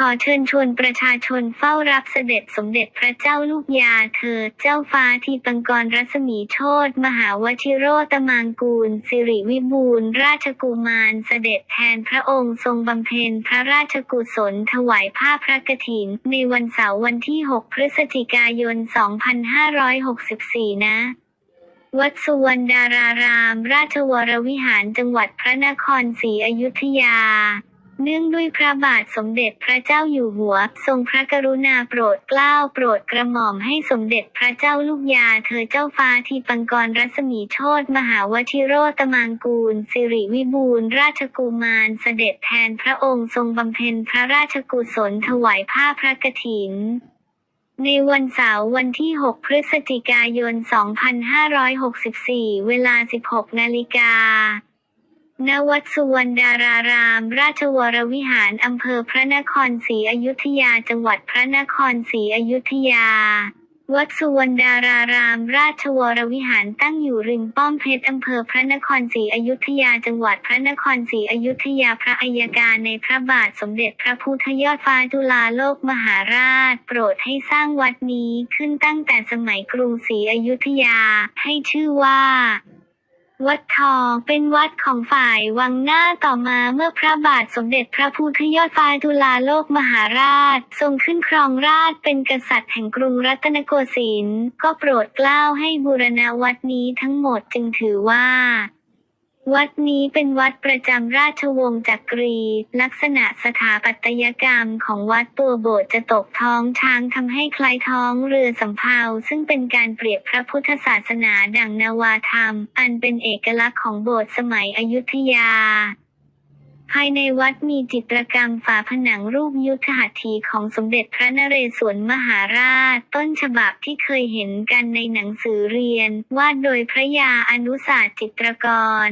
ขอเชิญชวนประชาชนเฝ้ารับเสด็จสมเด็จพระเจ้าลูกยาเธอ เจ้าฟ้าทีปังกรรัศมีโชตมหาวชิโรตมางกูล สิริวิบูลราชกุมารเสด็จแทนพระองค์ทรงบำเพ็ญพระราชกุศลถวายผ้าพระกฐิน ในวันเสาร์วันที่ 6 พฤศจิกายน 2564 นะวัดสุวรรณดาราราม ราชวรวิหารจังหวัดพระนครศรีอยุธยา เนื่องด้วยพระบาทสมเด็จพระเจ้าอยู่หัว ทรงพระกรุณาโปรดเกล้าโปรดกระหม่อมให้สมเด็จพระเจ้าลูกยาเธอเจ้าฟ้าทีปังกรรัศมีโชตมหาวชิโรตมางกูล สิริวิบูลราชกุมารเสด็จแทนพระองค์ทรงบำเพ็ญพระราชกุศลถวายผ้าพระกฐินในวันเสาร์วันที่ 6 พฤศจิกายน 2564 เวลา 16 นาฬิกา ณวัดสุวรรณดาราราม ราชวรวิหารอำเภอพระนครศรีอยุธยาจังหวัดพระนครศรีอยุธยา วัดสุวรรณดาราราม ราชวรวิหารตั้งอยู่ริมป้อมเพชรอำเภอพระนครศรีอยุธยาจังหวัดพระนครศรีอยุธยาพระอัยการในพระบาทสมเด็จพระพุทธยอดฟ้าจุฬาโลกมหาราช โปรดให้สร้างวัดนี้ขึ้นตั้งแต่สมัยกรุงศรีอยุธยา ให้ชื่อว่า วัดทองเป็นวัดของฝ่ายวังหน้าต่อมาเมื่อพระบาทสมเด็จพระพุทธยอดฟ้าจุฬาโลกมหาราช ทรงขึ้นครองราชเป็นกษัตริย์แห่งกรุงรัตนโกสินทร์ก็โปรดเกล้าให้บูรณะวัดนี้ทั้งหมดจึงถือว่า วัดนี้เป็นวัดประจำราชวงศ์จักรี ลักษณะสถาปัตยกรรมของวัดตัวโบสถ์จะตกท้องช้างทำให้คล้ายท้องเรือสำเภาซึ่งเป็นการเปรียบพระพุทธศาสนาดังนาวาธรรม อันเป็นเอกลักษณ์ของโบสถ์สมัยอยุธยาภายในวัดมีจิตรกรรมฝาผนังรูปยุทธหัตถีของสมเด็จพระนเรศวรมหาราช ต้นฉบับที่เคยเห็นกันในหนังสือเรียน วาดโดยพระยาอนุศาสตร์จิตรกร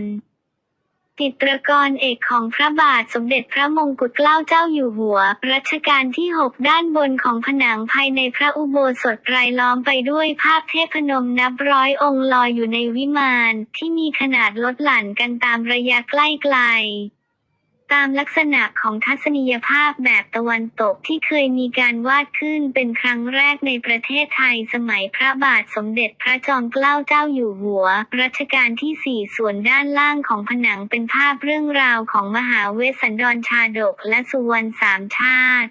จิตรกรเอกของพระบาทสมเด็จพระมงกุฎเกล้าเจ้าอยู่หัว รัชกาลที่ 6 ด้านบนของผนังภายในพระอุโบสถรายล้อมไปด้วยภาพเทพนมนับร้อยองค์ลอยอยู่ในวิมานที่มีขนาดลดหลั่นกันตามระยะใกล้ไกล ตามลักษณะของทัศนียภาพแบบตะวันตกที่เคยมีการวาดขึ้นเป็นครั้งแรกในประเทศไทยสมัยพระบาทสมเด็จพระจอมเกล้าเจ้าอยู่หัว รัชกาลที่ 4 ส่วนด้านล่างของผนังเป็นภาพเรื่องราวของมหาเวสสันดรชาดกและสุวรรณสามชาติ